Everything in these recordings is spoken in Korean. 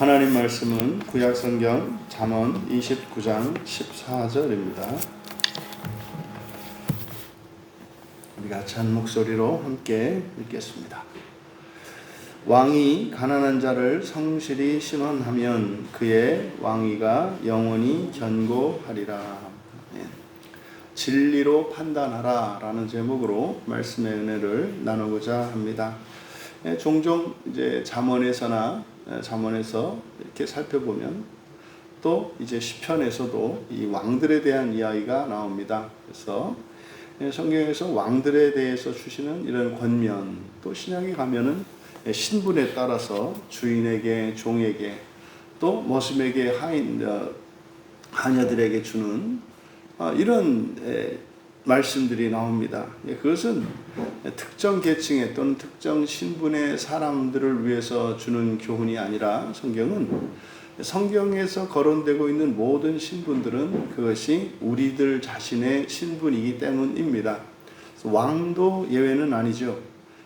하나님 말씀은 구약 성경 잠언 29장 14절입니다. 우리가 찬 목소리로 함께 읽겠습니다. 왕이 가난한 자를 성실히 심원하면 그의 왕위가 영원히 견고하리라. 예. 진리로 판단하라 라는 제목으로 말씀의 은혜를 나누고자 합니다. 예, 종종 이제 잠언에서나 예, 잠언에서 이렇게 살펴보면 또 이제 시편에서도 이 왕들에 대한 이야기가 나옵니다. 그래서 예, 성경에서 왕들에 대해서 주시는 이런 권면 또 신약에 가면은 예, 신분에 따라서 주인에게 종에게 또 모심에게 하인 어, 하녀들에게 주는 어, 이런 에, 말씀들이 나옵니다. 예, 그것은 특정 계층의 또는 특정 신분의 사람들을 위해서 주는 교훈이 아니라 성경은 성경에서 거론되고 있는 모든 신분들은 그것이 우리들 자신의 신분이기 때문입니다. 왕도 예외는 아니죠.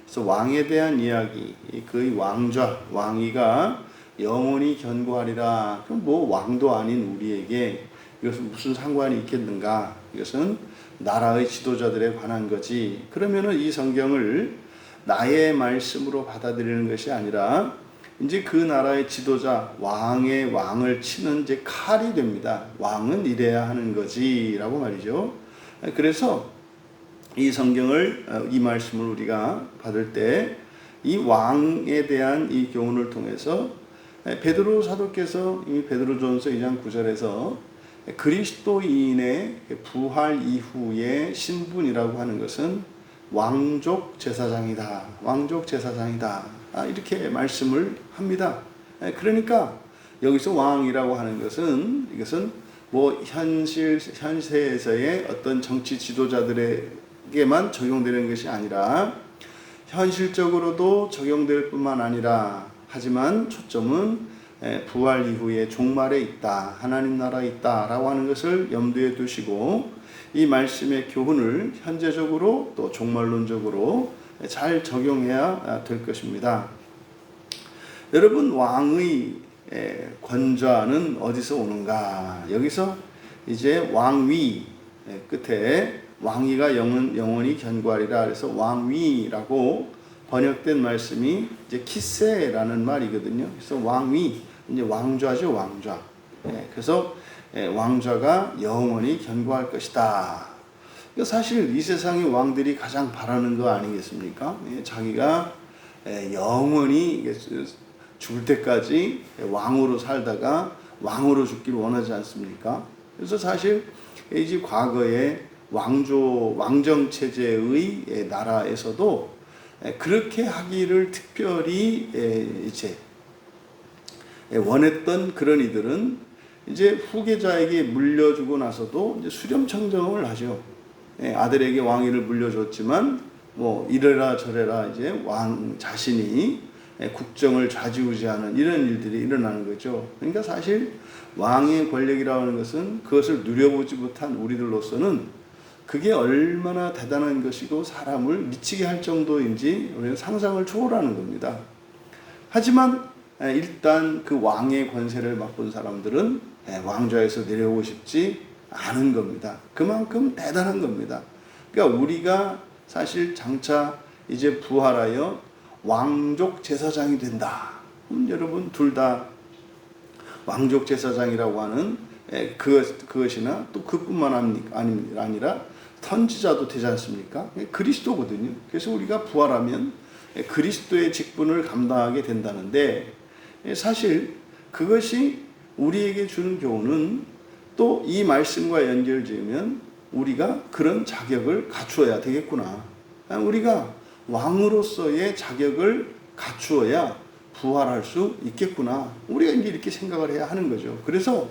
그래서 왕에 대한 이야기, 그의 왕좌, 왕위가 영원히 견고하리라. 그럼 뭐 왕도 아닌 우리에게 이것은 무슨 상관이 있겠는가? 이것은 나라의 지도자들에 관한 거지. 그러면은 이 성경을 나의 말씀으로 받아들이는 것이 아니라 이제 그 나라의 지도자 왕의 왕을 치는 이제 칼이 됩니다. 왕은 이래야 하는 거지라고 말이죠. 그래서 이 성경을 어, 이 말씀을 우리가 받을 때 이 왕에 대한 이 교훈을 통해서 베드로 사도께서 이미 베드로전서 2장 9절에서 그리스도인의 부활 이후의 신분이라고 하는 것은 왕족 제사장이다. 왕족 제사장이다. 아, 이렇게 말씀을 합니다. 그러니까 여기서 왕이라고 하는 것은 이것은 뭐 현실 현세에서의 어떤 정치 지도자들에게만 적용되는 것이 아니라 현실적으로도 적용될 뿐만 아니라 하지만 초점은 부활 이후에 종말에 있다. 하나님 나라에 있다라고 하는 것을 염두에 두시고 이 말씀의 교훈을 현재적으로 또 종말론적으로 잘 적용해야 될 것입니다. 여러분 왕의 권좌는 어디서 오는가? 여기서 이제 왕위 끝에 왕위가 영원, 영원히 견고하리라 그래서 왕위라고 번역된 말씀이 이제 키세라는 말이거든요. 그래서 왕위 이제 왕좌죠 왕좌. 예, 그래서 예, 왕좌가 영원히 견고할 것이다. 사실 이 세상의 왕들이 가장 바라는 거 아니겠습니까? 예, 자기가 예, 영원히 죽을 때까지 왕으로 살다가 왕으로 죽기를 원하지 않습니까? 그래서 사실 이제 과거에 왕조 왕정 체제의 나라에서도 그렇게 하기를 특별히 이제 원했던 그런 이들은 이제 후계자에게 물려주고 나서도 이제 수렴청정을 하죠. 아들에게 왕위를 물려줬지만 뭐 이래라 저래라 이제 왕 자신이 국정을 좌지우지하는 이런 일들이 일어나는 거죠. 그러니까 사실 왕의 권력이라고 하는 것은 그것을 누려보지 못한 우리들로서는 그게 얼마나 대단한 것이고 사람을 미치게 할 정도인지 우리는 상상을 초월하는 겁니다. 하지만 일단 그 왕의 권세를 맛본 사람들은 왕좌에서 내려오고 싶지 않은 겁니다. 그만큼 대단한 겁니다. 그러니까 우리가 사실 장차 이제 부활하여 왕족 제사장이 된다. 음, 여러분 둘 다 왕족 제사장이라고 하는 그것, 그것이나 또 그뿐만 아니라 선지자도 되지 않습니까? 그리스도거든요. 그래서 우리가 부활하면 그리스도의 직분을 감당하게 된다는데 사실 그것이 우리에게 주는 교훈은 또 이 말씀과 연결 지으면 우리가 그런 자격을 갖추어야 되겠구나. 우리가 왕으로서의 자격을 갖추어야 부활할 수 있겠구나. 우리가 이제 이렇게 생각을 해야 하는 거죠. 그래서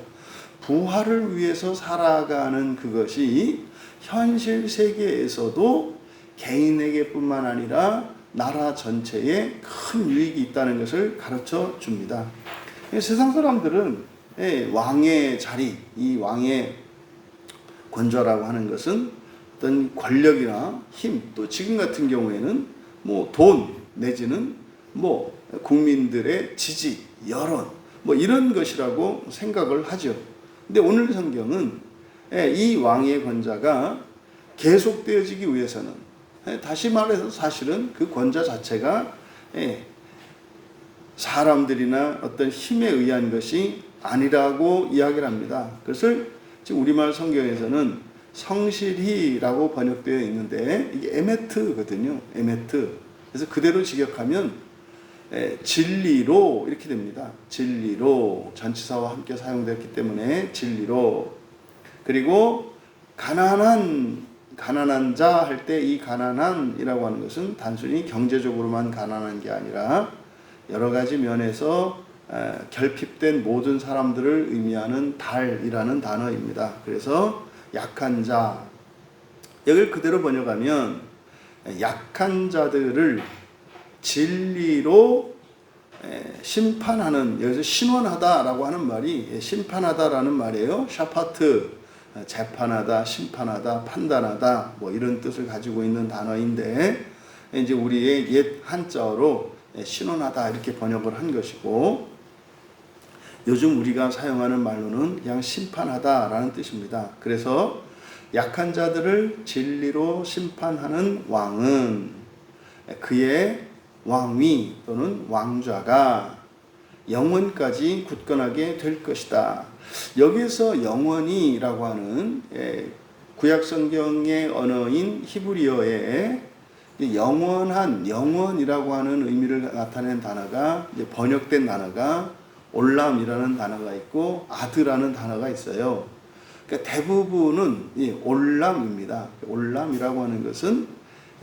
부활을 위해서 살아가는 그것이 현실 세계에서도 개인에게뿐만 아니라 나라 전체에 큰 유익이 있다는 것을 가르쳐 줍니다. 세상 사람들은 예, 왕의 자리, 이 왕의 권좌라고 하는 것은 어떤 권력이나 힘, 또 지금 같은 경우에는 뭐 돈 내지는 뭐 국민들의 지지, 여론, 뭐 이런 것이라고 생각을 하죠. 근데 오늘 성경은 예, 이 왕의 권자가 계속되어지기 위해서는 예, 다시 말해서 사실은 그 권자 자체가 예, 사람들이나 어떤 힘에 의한 것이 아니라고 이야기를 합니다. 그것을 지금 우리말 성경에서는 성실히라고 번역되어 있는데 이게 에메트거든요. 에메트. 그래서 그대로 직역하면 에, 진리로 이렇게 됩니다. 진리로 전치사와 함께 사용되었기 때문에 진리로 그리고 가난한 가난한 자 할 때 이 가난한이라고 하는 것은 단순히 경제적으로만 가난한 게 아니라 여러 가지 면에서 에, 결핍된 모든 사람들을 의미하는 달이라는 단어입니다. 그래서 약한 자 여기를 그대로 번역하면 약한 자들을 진리로 에, 심판하는 여기서 신원하다라고 하는 말이 예, 심판하다라는 말이에요. 샤파트 어, 재판하다, 심판하다, 판단하다 뭐 이런 뜻을 가지고 있는 단어인데 이제 우리의 옛 한자어로 예, 신원하다 이렇게 번역을 한 것이고 요즘 우리가 사용하는 말로는 그냥 심판하다라는 뜻입니다. 그래서 약한 자들을 진리로 심판하는 왕은 그의 왕위 또는 왕좌가 영원까지 굳건하게 될 것이다. 여기서 영원이라고 하는 예, 구약 성경의 언어인 히브리어에 영원한 영원이라고 하는 의미를 나타낸 단어가 번역된 단어가 올람이라는 단어가 있고 아드라는 단어가 있어요. 그러니까 대부분은 이 올람입니다. 올람이라고 하는 것은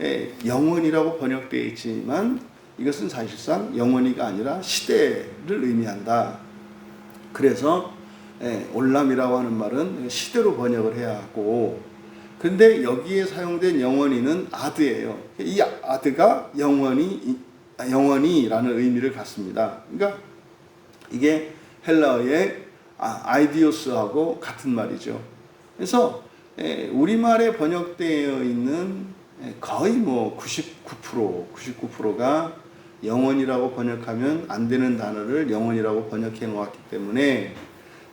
예, 영원이라고 번역되어 있지만 이것은 사실상 영원이가 아니라 시대를 의미한다. 그래서 예, 올람이라고 하는 말은 시대로 번역을 해야 하고 근데 여기에 사용된 영원히는 아드예요. 이 아드가 영원히 영원히라는 의미를 갖습니다. 그러니까 이게 헬라어의 아, 아이디오스하고 같은 말이죠. 그래서 예, 우리말에 번역되어 있는 예, 거의 뭐 99%, 99%가 영원이라고 번역하면 안 되는 단어를 영원이라고 번역해 놓았기 때문에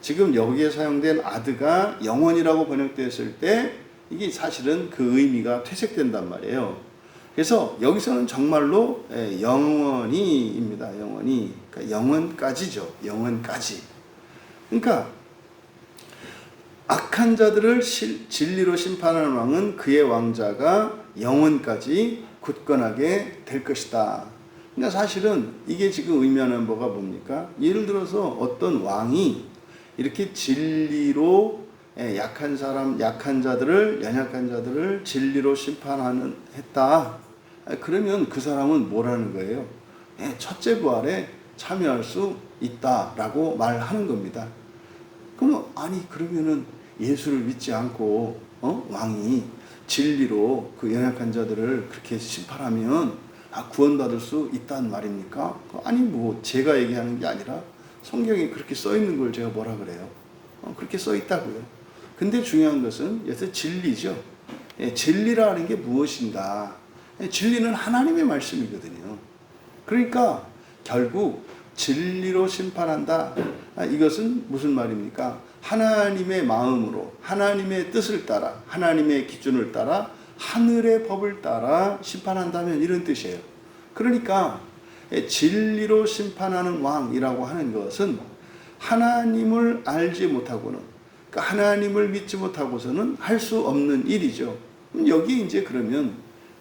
지금 여기에 사용된 아드가 영원이라고 번역되었을 때 이게 사실은 그 의미가 퇴색된단 말이에요. 그래서 여기서는 정말로 예, 영원히입니다. 영원히. 그러니까 영원까지죠. 영원까지. 그러니까 악한 자들을 진리로 심판하는 왕은 그의 왕자가 영원까지 굳건하게 될 것이다. 그러니까 사실은 이게 지금 의미하는 뭐가 뭡니까? 예를 들어서 어떤 왕이 이렇게 진리로 예, 약한 사람, 약한 자들을 연약한 자들을 진리로 심판하는 했다. 아, 그러면 그 사람은 뭐라는 거예요? 예, 첫째 부활에 참여할 수 있다라고 말하는 겁니다. 그러면 아니 그러면은 예수를 믿지 않고 어? 왕이 진리로 그 연약한 자들을 그렇게 심판하면 아, 구원받을 수 있다는 말입니까? 아니 뭐 제가 얘기하는 게 아니라 성경에 그렇게 써 있는 걸 제가 뭐라 그래요? 어, 그렇게 써 있다고요. 근데 중요한 것은 여기서 진리죠. 예, 진리라는 게 무엇인가? 예, 진리는 하나님의 말씀이거든요. 그러니까 결국 진리로 심판한다. 아, 이것은 무슨 말입니까? 하나님의 마음으로, 하나님의 뜻을 따라, 하나님의 기준을 따라, 하늘의 법을 따라 심판한다면 이런 뜻이에요. 그러니까 예, 진리로 심판하는 왕이라고 하는 것은 하나님을 알지 못하고는 그러니까 하나님을 믿지 못하고서는 할 수 없는 일이죠. 여기 이제 그러면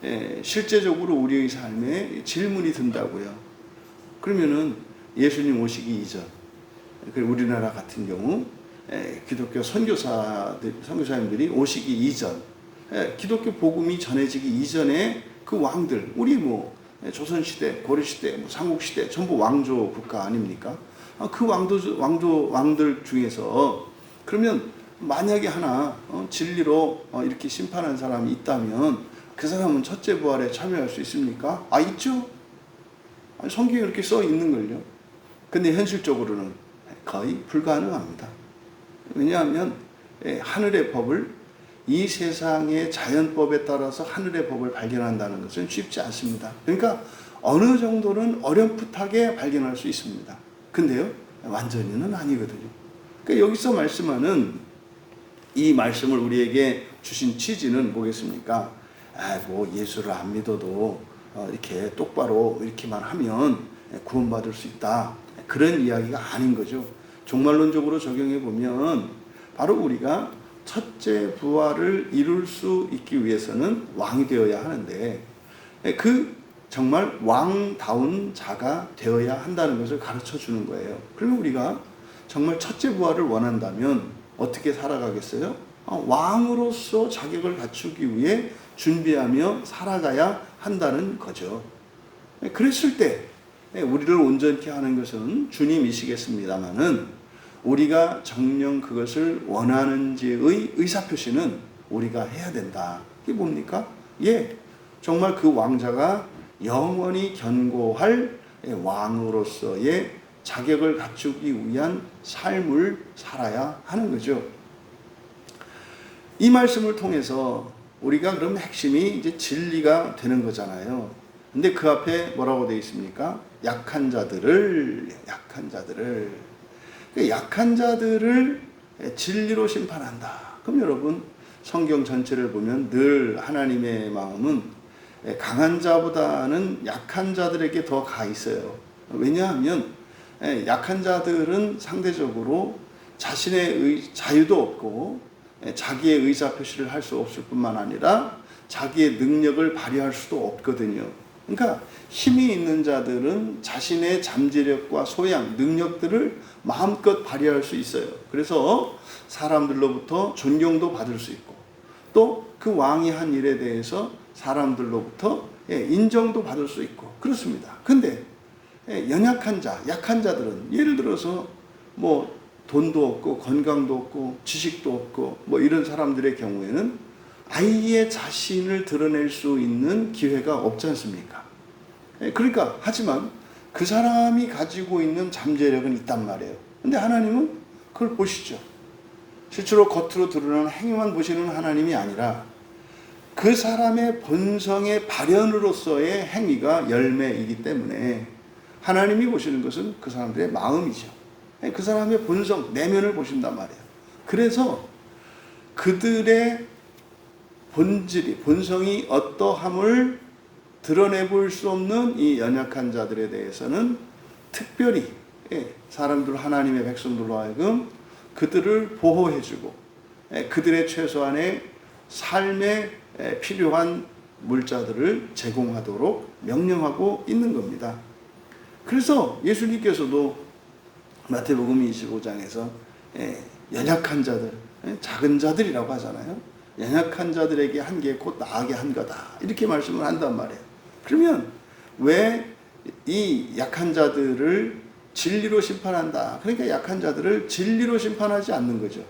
예, 실제적으로 우리의 삶에 질문이 든다고요. 그러면은 예수님 오시기 이전, 그리고 우리나라 같은 경우 예, 기독교 선교사들, 선교사님들이 오시기 이전, 예, 기독교 복음이 전해지기 이전에 그 왕들, 우리 뭐 조선 시대, 고려 시대, 뭐 삼국 시대 전부 왕조 국가 아닙니까? 아, 그 왕도 왕조 왕들 중에서 그러면 만약에 하나 어, 진리로 어, 이렇게 심판한 사람이 있다면 그 사람은 첫째 부활에 참여할 수 있습니까? 아 있죠. 성경에 이렇게 써 있는 걸요. 근데 현실적으로는 거의 불가능합니다. 왜냐하면 예, 하늘의 법을 이 세상의 자연법에 따라서 하늘의 법을 발견한다는 것은 쉽지 않습니다. 그러니까 어느 정도는 어렴풋하게 발견할 수 있습니다. 근데요, 완전히는 아니거든요. 그러니까 여기서 말씀하는 이 말씀을 우리에게 주신 취지는 뭐겠습니까? 아, 뭐 예수를 안 믿어도 어, 이렇게 똑바로 이렇게만 하면 구원받을 수 있다. 그런 이야기가 아닌 거죠. 종말론적으로 적용해 보면 바로 우리가 첫째 부활을 이룰 수 있기 위해서는 왕이 되어야 하는데 그 정말 왕다운 자가 되어야 한다는 것을 가르쳐 주는 거예요. 그러면 우리가 정말 첫째 부활을 원한다면 어떻게 살아가겠어요? 어, 왕으로서 자격을 갖추기 위해 준비하며 살아가야 한다는 거죠. 그랬을 때 우리를 온전케 하는 것은 주님이시겠습니다만은 우리가 정령 그것을 원하는지의 의사표시는 우리가 해야 된다. 이게 뭡니까? 예, 정말 그 왕자가 영원히 견고할 왕으로서의 자격을 갖추기 위한 삶을 살아야 하는 거죠. 이 말씀을 통해서 우리가 그럼 핵심이 이제 진리가 되는 거잖아요. 근데 그 앞에 뭐라고 되어 있습니까? 약한 자들을, 약한 자들을. 그 약한 자들을 진리로 심판한다. 그럼 여러분, 성경 전체를 보면 늘 하나님의 마음은 강한 자보다는 약한 자들에게 더 가 있어요. 왜냐하면 약한 자들은 상대적으로 자신의 의, 자유도 없고 자기의 의사 표시를 할 수 없을 뿐만 아니라 자기의 능력을 발휘할 수도 없거든요. 그러니까 힘이 있는 자들은 자신의 잠재력과 소양, 능력들을 마음껏 발휘할 수 있어요. 그래서 사람들로부터 존경도 받을 수 있고 또 그 왕이 한 일에 대해서 사람들로부터 예, 인정도 받을 수 있고 그렇습니다. 근데 예, 연약한 자, 약한 자들은 예를 들어서 뭐 돈도 없고 건강도 없고 지식도 없고 뭐 이런 사람들의 경우에는 아이의 자신을 드러낼 수 있는 기회가 없지 않습니까? 예, 그러니까 하지만 그 사람이 가지고 있는 잠재력은 있단 말이에요. 근데 하나님은 그걸 보시죠. 실제로 겉으로 드러나는 행위만 보시는 하나님이 아니라 그 사람의 본성의 발현으로서의 행위가 열매이기 때문에 하나님이 보시는 것은 그 사람들의 마음이죠. 그 사람의 본성, 내면을 보신단 말이에요. 그래서 그들의 본질이, 본성이 어떠함을 드러내 볼 수 없는 이 연약한 자들에 대해서는 특별히 예, 사람들 하나님의 백성들로 하여금 그들을 보호해주고 예, 그들의 최소한의 삶에 예, 필요한 물자들을 제공하도록 명령하고 있는 겁니다. 그래서 예수님께서도 마태복음 25장에서 연약한 자들, 작은 자들이라고 하잖아요. 연약한 자들에게 한 게 곧 나에게 한 거다. 이렇게 말씀을 한단 말이에요. 그러면 왜 이 약한 자들을 진리로 심판한다. 그러니까 약한 자들을 진리로 심판하지 않는 거죠.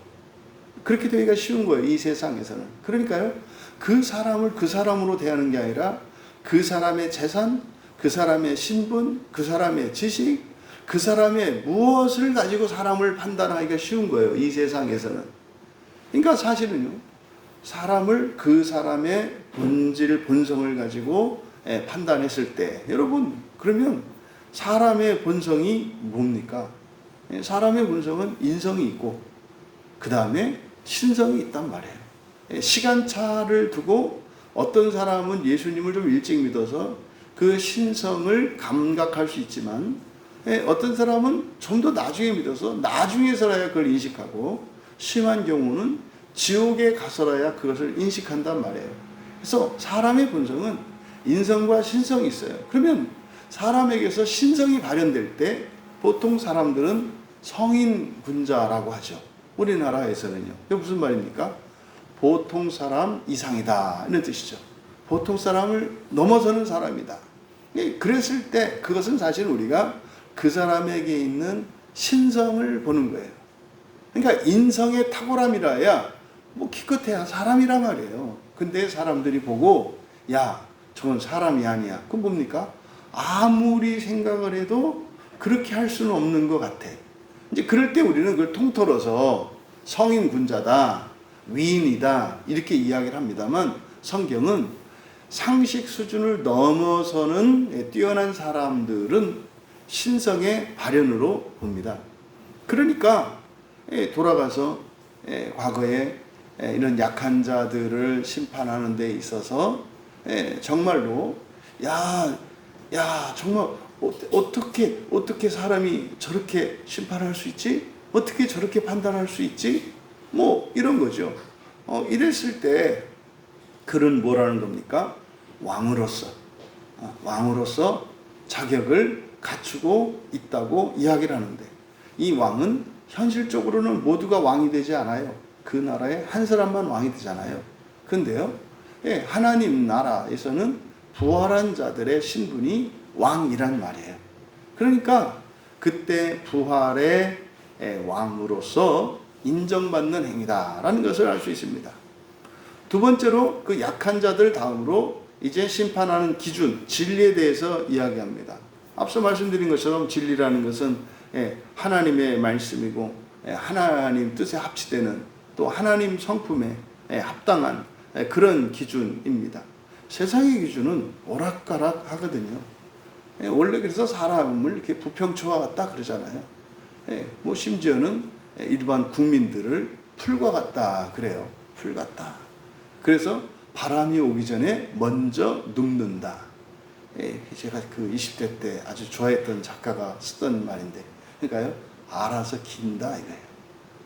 그렇게 되기가 쉬운 거예요. 이 세상에서는. 그러니까요. 그 사람을 그 사람으로 대하는 게 아니라 그 사람의 재산, 그 사람의 신분, 그 사람의 지식, 그 사람의 무엇을 가지고 사람을 판단하기가 쉬운 거예요. 이 세상에서는. 그러니까 사실은요. 사람을 그 사람의 본질, 본성을 가지고 예, 판단했을 때, 여러분, 그러면 사람의 본성이 뭡니까? 예, 사람의 본성은 인성이 있고, 그 다음에 신성이 있단 말이에요. 예, 시간차를 두고 어떤 사람은 예수님을 좀 일찍 믿어서 그 신성을 감각할 수 있지만, 어떤 사람은 좀 더 나중에 믿어서 나중에서야 그걸 인식하고, 심한 경우는 지옥에 가서라야 그것을 인식한단 말이에요. 그래서 사람의 본성은 인성과 신성이 있어요. 그러면 사람에게서 신성이 발현될 때 보통 사람들은 성인 군자라고 하죠. 우리나라에서는요. 이게 무슨 말입니까? 보통 사람 이상이다. 이런 뜻이죠. 보통 사람을 넘어서는 사람이다. 그랬을 때 그것은 사실 우리가 그 사람에게 있는 신성을 보는 거예요. 그러니까 인성의 탁월함이라야 뭐 기껏해야 사람이란 말이에요. 근데 사람들이 보고 야 저건 사람이 아니야. 그건 뭡니까? 아무리 생각을 해도 그렇게 할 수는 없는 것 같아. 이제 그럴 때 우리는 그걸 통틀어서 성인 군자다, 위인이다 이렇게 이야기를 합니다만 성경은 상식 수준을 넘어서는 뛰어난 사람들은 신성의 발현으로 봅니다. 그러니까 예, 돌아가서 예, 과거에 예, 이런 약한 자들을 심판하는 데 있어서 예, 정말로 야, 야 정말 어, 어떻게 어떻게 사람이 저렇게 심판할 수 있지? 어떻게 저렇게 판단할 수 있지? 뭐 이런 거죠. 어, 이랬을 때 그는 뭐라는 겁니까? 왕으로서 어, 왕으로서 자격을 갖추고 있다고 이야기를 하는데 이 왕은 현실적으로는 모두가 왕이 되지 않아요. 그 나라에 한 사람만 왕이 되잖아요. 근데요, 예, 하나님 나라에서는 부활한 자들의 신분이 왕이란 말이에요. 그러니까 그때 부활의 예, 왕으로서 인정받는 행위다라는 것을 알 수 있습니다. 두 번째로 그 약한 자들 다음으로 이제 심판하는 기준, 진리에 대해서 이야기합니다. 앞서 말씀드린 것처럼 진리라는 것은 예, 하나님의 말씀이고 예, 하나님 뜻에 합치되는 또 하나님 성품에 예, 합당한 그런 기준입니다. 세상의 기준은 오락가락 하거든요. 원래 그래서 사람을 이렇게 부평초와 같다 그러잖아요. 뭐 심지어는 일반 국민들을 풀과 같다 그래요. 풀 같다. 그래서 바람이 오기 전에 먼저 눕는다. 제가 그 20대 때 아주 좋아했던 작가가 쓰던 말인데, 그러니까요, 알아서 긴다 이거예요.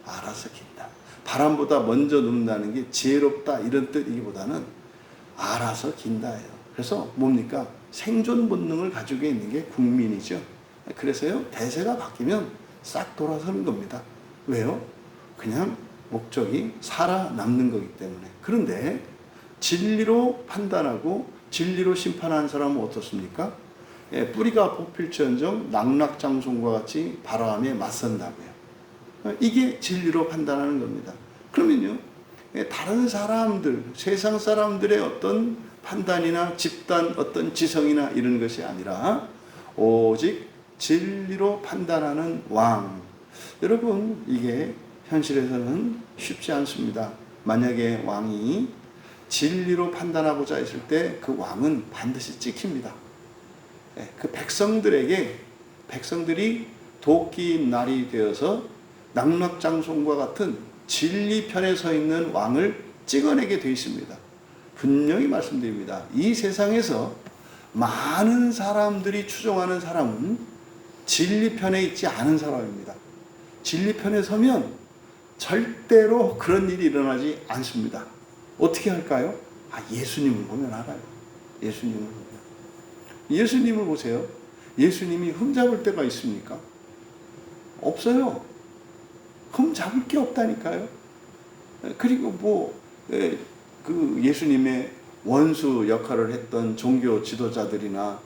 알아서 긴다. 바람보다 먼저 눕는다는 게 지혜롭다 이런 뜻이기보다는 알아서 긴다예요. 그래서 뭡니까? 생존 본능을 가지고 있는 게 국민이죠. 그래서요, 대세가 바뀌면 싹 돌아서는 겁니다. 왜요? 그냥 목적이 살아남는 거기 때문에. 그런데 진리로 판단하고 진리로 심판하는 사람은 어떻습니까? 예, 뿌리가 뽑힐지언정 낙락장송과 같이 바람에 맞선다고요. 이게 진리로 판단하는 겁니다. 그러면요, 예, 다른 사람들, 세상 사람들의 어떤 판단이나 집단, 어떤 지성이나 이런 것이 아니라 오직 진리로 판단하는 왕. 여러분, 이게 현실에서는 쉽지 않습니다. 만약에 왕이 진리로 판단하고자 했을 때 그 왕은 반드시 찍힙니다. 예, 그 백성들에게 백성들이 도끼 날이 되어서 낙락장송과 같은 진리 편에 서 있는 왕을 찍어내게 되어 있습니다. 분명히 말씀드립니다. 이 세상에서 많은 사람들이 추종하는 사람은 진리 편에 있지 않은 사람입니다. 진리 편에 서면 절대로 그런 일이 일어나지 않습니다. 어떻게 할까요? 아, 예수님을 보면 알아요. 예수님을 보면. 예수님을 보세요. 예수님이 흠 잡을 때가 있습니까? 없어요. 흠 잡을 게 없다니까요. 그리고 뭐, 그 예수님의 원수 역할을 했던 종교 지도자들이나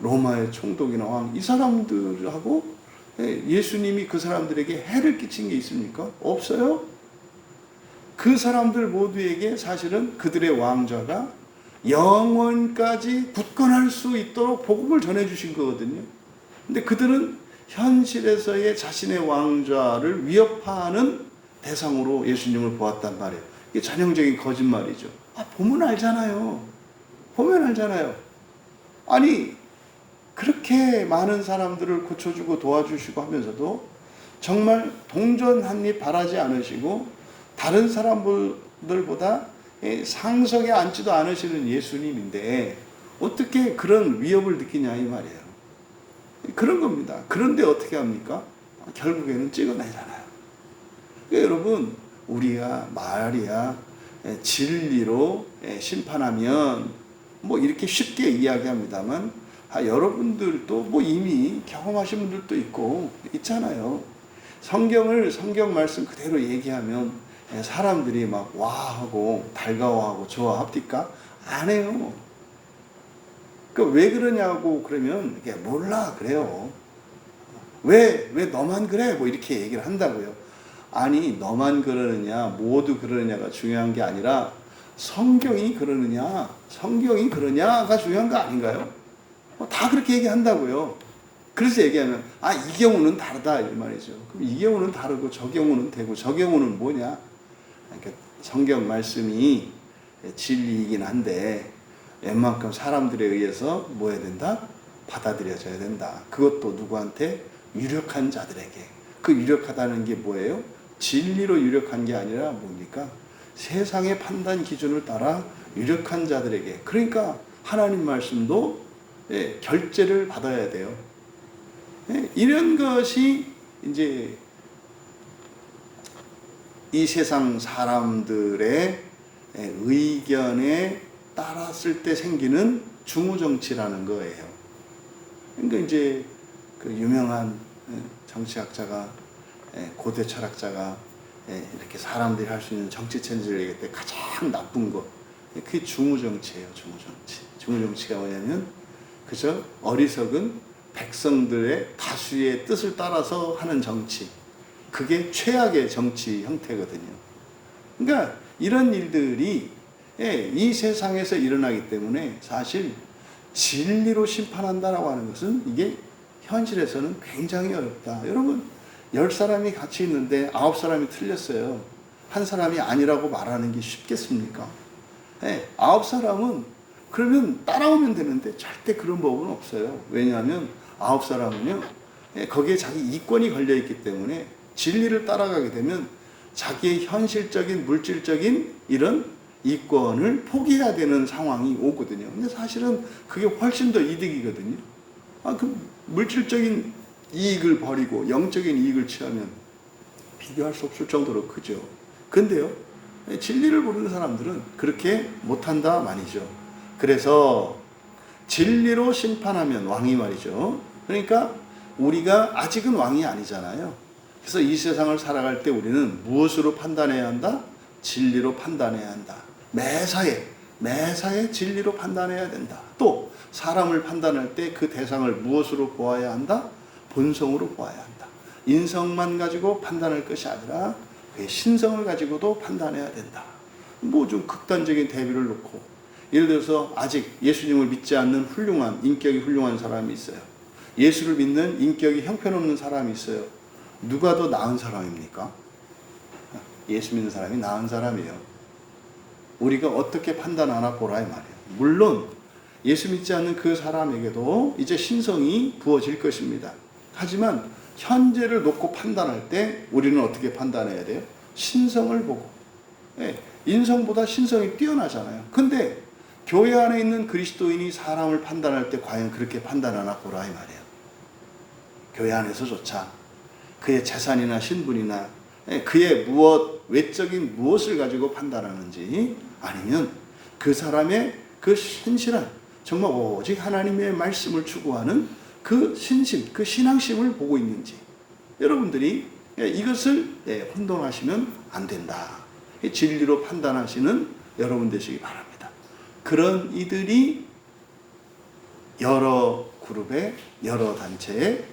로마의 총독이나 왕, 이 사람들하고 예수님이 그 사람들에게 해를 끼친 게 있습니까? 없어요. 그 사람들 모두에게 사실은 그들의 왕좌가 영원까지 굳건할 수 있도록 복음을 전해 주신 거거든요. 근데 그들은 현실에서의 자신의 왕좌를 위협하는 대상으로 예수님을 보았단 말이에요. 이게 전형적인 거짓말이죠. 아, 보면 알잖아요. 보면 알잖아요. 아니, 그렇게 많은 사람들을 고쳐주고 도와주시고 하면서도 정말 동전 한 입 바라지 않으시고 다른 사람들보다 상석에 앉지도 않으시는 예수님인데 어떻게 그런 위협을 느끼냐 이 말이에요. 그런 겁니다. 그런데 어떻게 합니까? 결국에는 찍어내잖아요. 그러니까 여러분 우리가 말이야 진리로 심판하면 뭐 이렇게 쉽게 이야기합니다만 아, 여러분들도 뭐 이미 경험하신 분들도 있고 있잖아요. 성경을 성경 말씀 그대로 얘기하면 사람들이 막 와하고 달가워하고 좋아합니까? 안 해요. 그왜 그러냐고 그러면 이게 몰라 그래요. 왜, 왜 너만 그래? 뭐 이렇게 얘기를 한다고요. 아니, 너만 그러느냐, 모두 그러느냐가 중요한 게 아니라 성경이 그러느냐, 성경이 그러냐가 중요한 거 아닌가요? 뭐다 그렇게 얘기한다고요. 그래서 얘기하면, 아, 이 경우는 다르다, 이 말이죠. 그럼 이 경우는 다르고 저 경우는 되고 저 경우는 뭐냐? 그러니까 성경 말씀이 진리이긴 한데 웬만큼 사람들에 의해서 뭐 해야 된다? 받아들여져야 된다. 그것도 누구한테? 유력한 자들에게. 그 유력하다는 게 뭐예요? 진리로 유력한 게 아니라 뭡니까? 세상의 판단 기준을 따라 유력한 자들에게 그러니까 하나님 말씀도 예, 결제를 받아야 돼요. 예, 이런 것이 이제 이 세상 사람들의 예, 의견에 따랐을 때 생기는 중우정치라는 거예요. 그러니까 이제 그 유명한 예, 정치학자가 예, 고대 철학자가 예, 이렇게 사람들이 할 수 있는 정치 체제를 얘기할 때 가장 나쁜 거 그게 중우정치예요. 중우정치. 중우정치가 뭐냐면 그저 어리석은 백성들의 다수의 뜻을 따라서 하는 정치. 그게 최악의 정치 형태거든요. 그러니까 이런 일들이 예, 이 세상에서 일어나기 때문에 사실 진리로 심판한다라고 하는 것은 이게 현실에서는 굉장히 어렵다. 여러분, 열 사람이 같이 있는데 아홉 사람이 틀렸어요. 한 사람이 아니라고 말하는 게 쉽겠습니까? 예, 아홉 사람은 그러면 따라오면 되는데 절대 그런 법은 없어요. 왜냐하면 아홉 사람은요, 예, 거기에 자기 이권이 걸려 있기 때문에 진리를 따라가게 되면 자기의 현실적인 물질적인 이런 이권을 포기해야 되는 상황이 오거든요. 근데 사실은 그게 훨씬 더 이득이거든요. 아, 그 물질적인 이익을 버리고 영적인 이익을 취하면 비교할 수 없을 정도로 크죠. 근데요, 진리를 모르는 사람들은 그렇게 못한다 말이죠. 그래서 진리로 심판하면 왕이 말이죠. 그러니까 우리가 아직은 왕이 아니잖아요. 그래서 이 세상을 살아갈 때 우리는 무엇으로 판단해야 한다? 진리로 판단해야 한다. 매사에, 매사에 진리로 판단해야 된다. 또, 사람을 판단할 때 그 대상을 무엇으로 보아야 한다? 본성으로 보아야 한다. 인성만 가지고 판단할 것이 아니라 그의 신성을 가지고도 판단해야 된다. 뭐 좀 극단적인 대비를 놓고 예를 들어서 아직 예수님을 믿지 않는 훌륭한 인격이 훌륭한 사람이 있어요. 예수를 믿는 인격이 형편없는 사람이 있어요. 누가 더 나은 사람입니까? 예수 믿는 사람이 나은 사람이에요. 우리가 어떻게 판단하나 보라 이 말이에요. 물론 예수 믿지 않는 그 사람에게도 이제 신성이 부어질 것입니다. 하지만 현재를 놓고 판단할 때 우리는 어떻게 판단해야 돼요? 신성을 보고. 예, 인성보다 신성이 뛰어나잖아요. 근데 교회 안에 있는 그리스도인이 사람을 판단할 때 과연 그렇게 판단하나 보라 이 말이에요. 교회 안에서조차 그의 재산이나 신분이나 예, 그의 무엇 외적인 무엇을 가지고 판단하는지 아니면 그 사람의 그 신실한 정말 오직 하나님의 말씀을 추구하는 그 신심, 그 신앙심을 보고 있는지 여러분들이 예, 이것을 예, 혼동하시면 안 된다. 진리로 판단하시는 여러분 되시기 바랍니다. 그런 이들이 여러 그룹의 여러 단체의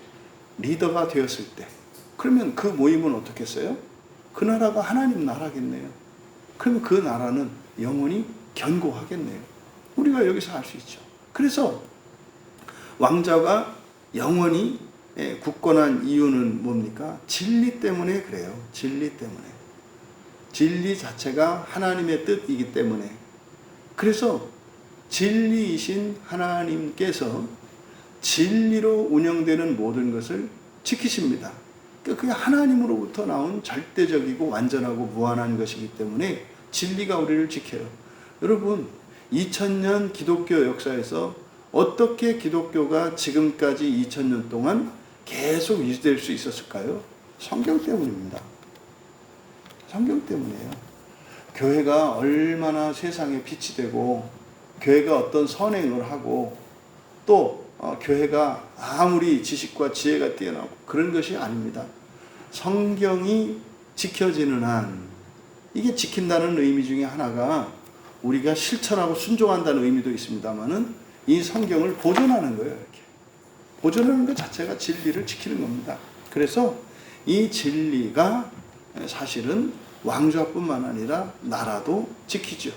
리더가 되었을 때 그러면 그 모임은 어떻겠어요? 그 나라가 하나님 나라겠네요. 그러면 그 나라는 영원히 견고하겠네요. 우리가 여기서 알 수 있죠. 그래서 왕자가 영원히 예, 굳건한 이유는 뭡니까? 진리 때문에 그래요. 진리 때문에. 진리 자체가 하나님의 뜻이기 때문에. 그래서 진리이신 하나님께서 진리로 운영되는 모든 것을 지키십니다. 그러니까 그게 하나님으로부터 나온 절대적이고 완전하고 무한한 것이기 때문에 진리가 우리를 지켜요. 여러분, 2000년 기독교 역사에서 어떻게 기독교가 지금까지 2000년 동안 계속 유지될 수 있었을까요? 성경 때문입니다. 성경 때문이에요. 교회가 얼마나 세상에 빛이 되고, 교회가 어떤 선행을 하고, 또 어, 교회가 아무리 지식과 지혜가 뛰어나고 그런 것이 아닙니다. 성경이 지켜지는 한, 이게 지킨다는 의미 중에 하나가 우리가 실천하고 순종한다는 의미도 있습니다만은 이 성경을 보존하는 거예요, 이렇게. 보존하는 것 자체가 진리를 지키는 겁니다. 그래서 이 진리가 사실은 왕좌뿐만 아니라 나라도 지키죠.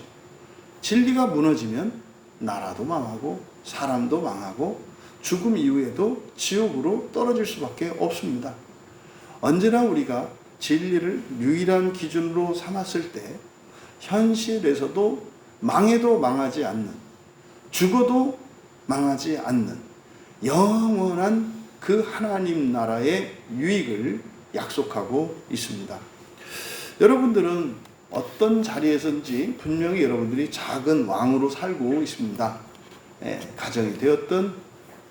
진리가 무너지면 나라도 망하고 사람도 망하고 죽음 이후에도 지옥으로 떨어질 수밖에 없습니다. 언제나 우리가 진리를 유일한 기준으로 삼았을 때 현실에서도 망해도 망하지 않는 죽어도 망하지 않는 영원한 그 하나님 나라의 유익을 약속하고 있습니다. 여러분들은 어떤 자리에선지 분명히 여러분들이 작은 왕으로 살고 있습니다. 예, 가정이 되었든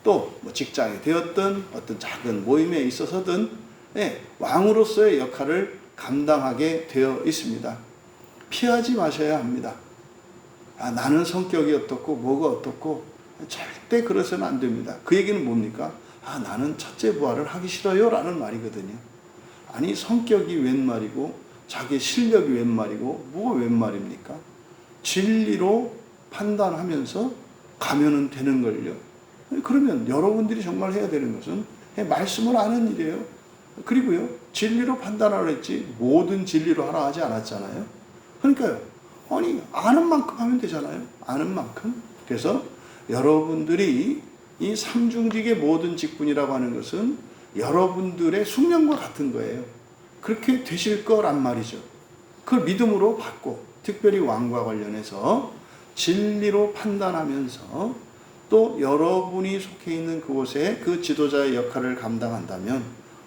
또 뭐 직장이 되었든 어떤 작은 모임에 있어서든 예, 왕으로서의 역할을 감당하게 되어 있습니다. 피하지 마셔야 합니다. 아, 나는 성격이 어떻고 뭐가 어떻고 절대 그러서는 안 됩니다. 그 얘기는 뭡니까? 아, 나는 첫째 부활을 하기 싫어요 라는 말이거든요. 아니 성격이 웬 말이고 자기 실력이 웬 말이고 뭐가 웬 말입니까? 진리로 판단하면서 가면은 되는 걸요. 그러면 여러분들이 정말 해야 되는 것은 말씀을 아는 일이에요. 그리고요, 진리로 판단하라 했지, 모든 진리로 하라 하지 않았잖아요. 그러니까요, 아니, 아는 만큼 하면 되잖아요. 아는 만큼. 그래서 여러분들이 이 삼중직의 모든 직분이라고 하는 것은 여러분들의 숙명과 같은 거예요. 그렇게 되실 거란 말이죠. 그걸 믿음으로 받고, 특별히 왕과 관련해서 진리로 판단하면서 또 여러분이 속해 있는 그곳에 그 지도자의 역할을 감당한다면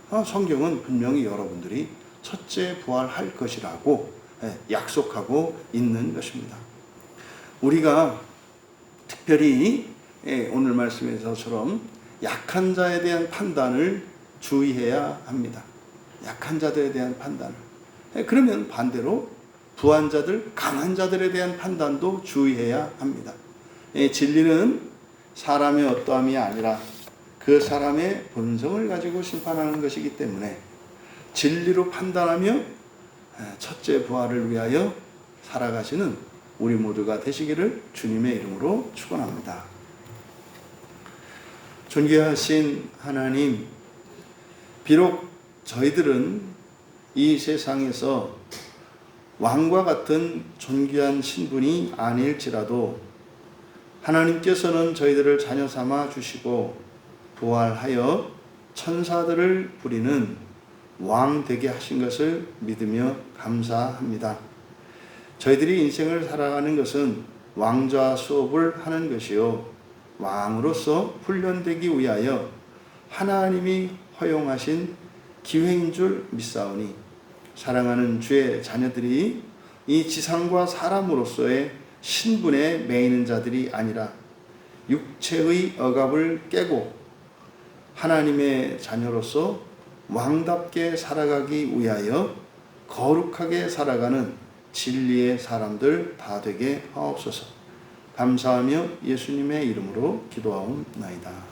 어, 성경은 분명히 여러분들이 첫째 부활할 것이라고 예, 약속하고 있는 것입니다. 우리가 특별히 예, 오늘 말씀에서처럼 약한 자에 대한 판단을 주의해야 합니다. 약한 자들에 대한 판단을. 예, 그러면 반대로 부한 자들, 강한 자들에 대한 판단도 주의해야 합니다. 진리는 사람의 어떠함이 아니라 그 사람의 본성을 가지고 심판하는 것이기 때문에 진리로 판단하며 첫째 부활을 위하여 살아가시는 우리 모두가 되시기를 주님의 이름으로 축원합니다. 존귀하신 하나님, 비록 저희들은 이 세상에서 왕과 같은 존귀한 신분이 아닐지라도 하나님께서는 저희들을 자녀 삼아 주시고 부활하여 천사들을 부리는 왕 되게 하신 것을 믿으며 감사합니다. 저희들이 인생을 살아가는 것은 왕좌 수업을 하는 것이요. 왕으로서 훈련되기 위하여 하나님이 허용하신 기회인 줄 믿사오니 사랑하는 주의 자녀들이 이 지상과 사람으로서의 신분에 매이는 자들이 아니라 육체의 억압을 깨고 하나님의 자녀로서 왕답게 살아가기 위하여 거룩하게 살아가는 진리의 사람들 다 되게 하옵소서. 감사하며 예수님의 이름으로 기도하옵나이다.